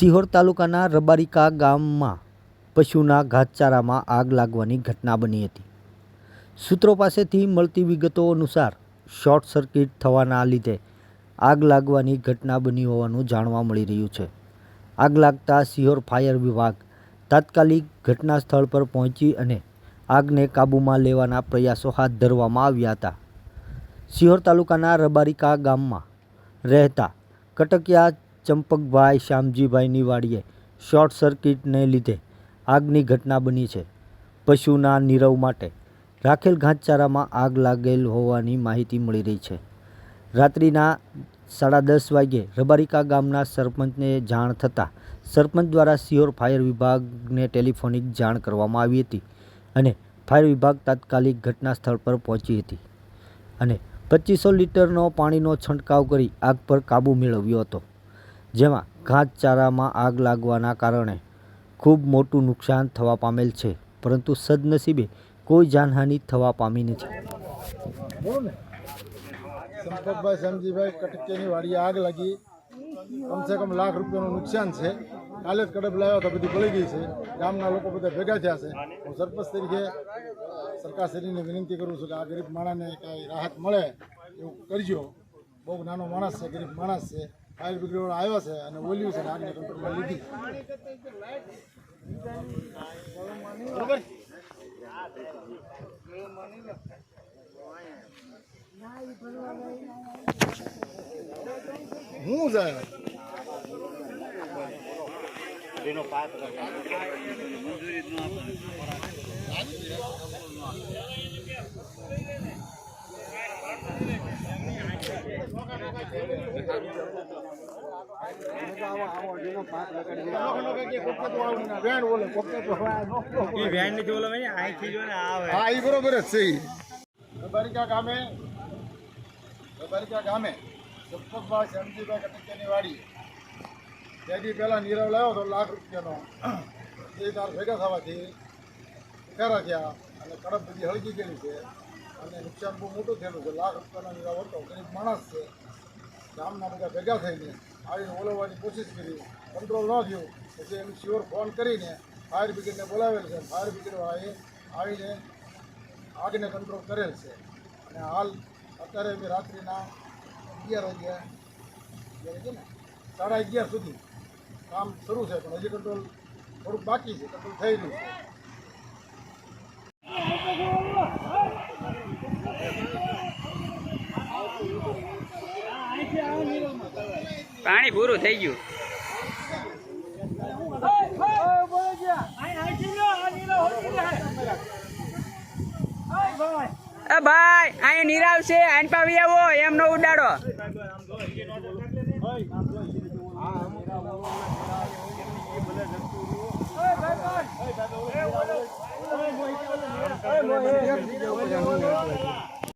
સિહોર તાલુકાના રબારિકા ગામમાં પશુના ઘાસચારામાં આગ લાગવાની ઘટના બની હતી. સૂત્રો પાસેથી મળતી વિગતો અનુસાર શોર્ટ સર્કિટ થવાના લીધે આગ લાગવાની ઘટના બની હોવાનું જાણવા મળી રહ્યું છે. આગ લાગતા સિહોર ફાયર વિભાગ તાત્કાલિક ઘટના સ્થળ પર પહોંચી અને આગને કાબૂમાં લેવાના પ્રયાસો હાથ ધરવામાં આવ્યા હતા. સિહોર તાલુકાના રબારિકા ગામમાં રહેતા કટકિયા ચંપકભાઈ શ્યામજીભાઈની વાડીએ શોર્ટ સર્કિટને લીધે આગની ઘટના બની છે પશુના નીરવ માટે. રાખેલ ઘાસચારામાં આગ લાગેલ હોવાની માહિતી મળી રહી છે. રાત્રિના સાડા દસ વાગ્યે રબારિકા ગામના સરપંચને જાણ થતાં સરપંચ દ્વારા સિયોર ફાયર વિભાગને ટેલિફોનિક જાણ કરવામાં આવી હતી અને ફાયર વિભાગ તાત્કાલિક ઘટના સ્થળ પર પહોંચી હતી અને પચીસો લીટરનો પાણીનો છંટકાવ કરી આગ પર કાબૂ મેળવ્યો હતો. જેમાં ઘાસચારામાં આગ લાગવાના કારણે ખૂબ મોટું નુકસાન થવા પામેલ છે, પરંતુ સદનસીબે કોઈ જાનહાનિ થવા પામી નથી. સંપતભાઈ સમજીભાઈ કટકેની વાડીએ આગ લાગી. કમસે કમ લાખ રૂપિયાનું નુકસાન છે. કાલે જ કડબ લાવ્યો તો બધી બળી ગઈ છે. ગામના લોકો બધા ભેગા થયા છે. હું સરપંચ તરીકે સરકારશ્રીને વિનંતી કરું છું કે આ ગરીબ માણસને કાંઈ રાહત મળે એવું કરજો. બહુ નાનો માણસ છે, ગરીબ માણસ છે. ફાયર બ્રિગેડ આવ્યો છે અને બોલ્યું છે આગને કંટ્રોલમાં લીધી. હું જાય આવે વાડી ત્યાંથી પહેલાં નીરવ લાવ્યો હતો લાખ રૂપિયાનો એ તાર ભેગા થવાથી ઉખારા થયા અને કડપ બધી હળગી ગયેલી છે અને નુકસાન બહુ મોટું થયેલું છે લાખ રૂપિયાનો નીરવ હતો ગરીબ માણસ છે. ગામના બધા ભેગા થઈને આવીને ઓલવવાની કોશિશ કરી. કંટ્રોલ ન થયું, પછી એમ શ્યોર ફોન કરીને ફાયર બ્રિગેડને બોલાવેલ છે. ફાયર બ્રિગેડવાળાએ આવીને આગને કંટ્રોલ કરેલ છે. અને હાલ અત્યારે બી રાત્રિના અગિયાર વાગ્યા, અગિયાર છે ને? સાડા અગિયાર સુધી કામ શરૂ છે, પણ હજી કંટ્રોલ થોડુંક બાકી છે, કંટ્રોલ થઈ રહ્યું છે. પાણી પૂરું થઈ ગયું. ભાઈ અહીં નીરાવ છે આઈન પાવી આવો એમ નો ઉડાડો.